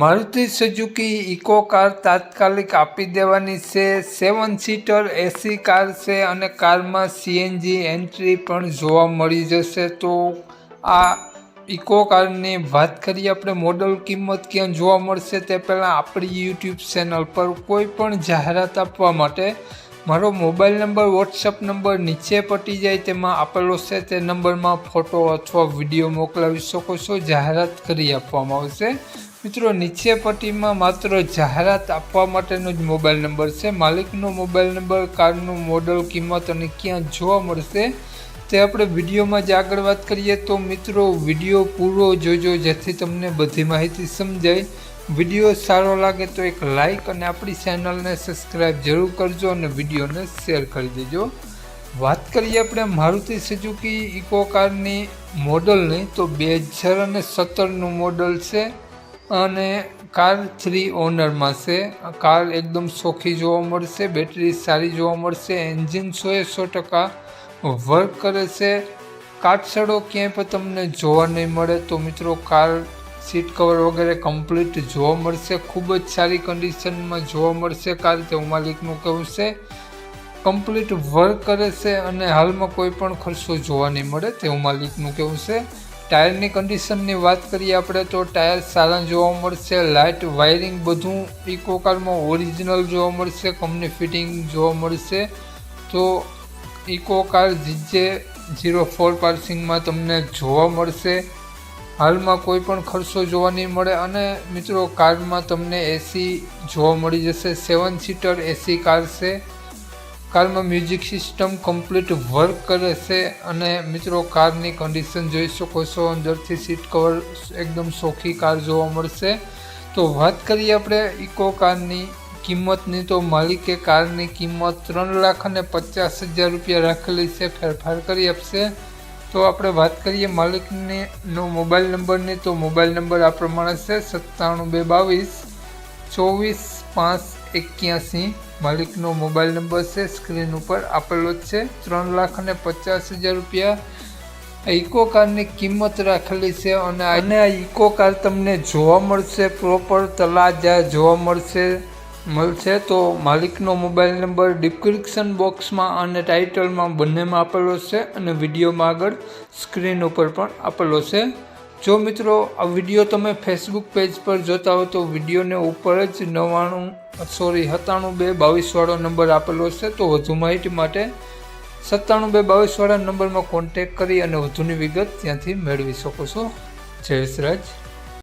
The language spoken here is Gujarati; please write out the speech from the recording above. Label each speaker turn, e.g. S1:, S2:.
S1: મારુતિ સુઝુકી ઇકો કાર તાત્કાલિક આપી દેવાની છે. સેવન સીટર એસી કાર છે અને કારમાં સીએનજી એન્ટ્રી પણ જોવા મળી જશે. તો આ ઇકો કારની વાત કરીએ આપણે, મોડલ કિંમત ક્યાં જોવા મળશે તે પહેલાં આપણી યુટ્યુબ ચેનલ પર કોઈ પણ જાહેરાત આપવા માટે મારો મોબાઈલ નંબર વોટ્સઅપ નંબર નીચે પટી જાય, તેમાં આપેલો છે. તે નંબરમાં ફોટો અથવા વીડિયો મોકલાવી શકો છો. જાહેરાત કરી આપવામાં આવશે. મિત્રો, નીચે પટ્ટીમાં માત્ર જાહેરાત આપવા માટેનો જ મોબાઈલ નંબર છે. માલિકનો મોબાઈલ નંબર, કારનું મોડલ, કિંમત અને ક્યાં જોવા મળશે તે આપણે વિડીયોમાં જ આગળ વાત કરીએ. તો મિત્રો, વીડિયો પૂરો જોજો, જેથી તમને બધી માહિતી સમજાય. વીડિયો સારો લાગે તો એક લાઈક અને આપણી ચેનલને સબસ્ક્રાઈબ જરૂર કરજો અને વિડીયોને શેર કરી દેજો. વાત કરીએ આપણે મારુતિ સુઝુકી ઇકો કારની મોડલની. તો બે હજાર અને સત્તરનું મોડલ છે. અને કાર થ્રી ઓનરમાં છે. કાર એકદમ સોખી જોવા મળશે બેટરી સારી જોવા મળશે એન્જિન સોએ સો ટકા વર્ક કરે છે. કાટસડો ક્યાંય પણ તમને જોવા નહીં મળે તો મિત્રો કાર સીટ કવર વગેરે કમ્પ્લીટ જોવા મળશે. ખૂબ જ સારી કન્ડિશનમાં જોવા મળશે કાર તેવું માલિકનું કહેવું છે. કમ્પ્લીટ વર્ક કરે છે અને હાલમાં કોઈ પણ ખર્ચો જોવા નહીં મળે તેવું માલિકનું કહેવું છે. ટાયરની કન્ડિશનની વાત કરીએ આપણે તો ટાયર સારા જોવા મળશે લાઇટ વાયરિંગ બધું ઇકો કારમાં ઓરિજિનલ જોવા મળશે કંપની ફિટિંગ જોવા મળશે. તો Eeco car GJ zero four પાર્સિંગમાં તમને જોવા મળશે. હાલમાં કોઈ પણ ખર્ચો જોવા નહીં મળે અને મિત્રો કારમાં તમને એસી જોવા મળી જશે. સેવન સીટર એસી કાર છે. કારમાં મ્યુઝિક સિસ્ટમ કમ્પ્લીટ વર્ક કરે છે અને મિત્રો કારની કન્ડિશન જોઈ શકો છો. અંદરથી સીટ કવર એકદમ સોખી કાર જોવા મળશે. તો વાત કરીએ આપણે ઇકો કારની કિંમતની. તો માલિકે કારની કિંમત ત્રણ લાખ અને પચાસ હજાર રૂપિયા રાખેલી છે. ફેરફાર કરી આપશે. તો આપણે વાત કરીએ માલિકની નો મોબાઈલ નંબરની. તો મોબાઈલ નંબર આ પ્રમાણે છે. સત્તાણું બે બાવીસ, ચોવીસ, પાંચ એક્યાસી માલિકનો મોબાઈલ નંબર છે, સ્ક્રીન ઉપર આપેલો જ છે. ત્રણ લાખ અને પચાસ હજાર રૂપિયા ઇકો કારની કિંમત રાખેલી છે અને અને આ ઇકો કાર તમને જોવા મળશે પ્રોપર તલાજા જોવા મળશે મળશે. તો માલિકનો મોબાઈલ નંબર ડિસ્ક્રિપ્શન બોક્સમાં અને ટાઇટલમાં બંનેમાં આપેલો છે અને વિડીયોમાં આગળ સ્ક્રીન ઉપર પણ આપેલો છે. જો મિત્રો, આ વીડિયો તમે ફેસબુક પેજ પર જોતા હો તો વિડીયોને ઉપર જ નવ્વાણું સોરી સત્તાણું બે બાવીસવાળો નંબર આપેલો છે, તો વધુ માહિતી માટે સત્તાણું બે બાવીસવાળા નંબરમાં કોન્ટેક કરી અને વધુની વિગત ત્યાંથી મેળવી શકો છો. જય રાજ.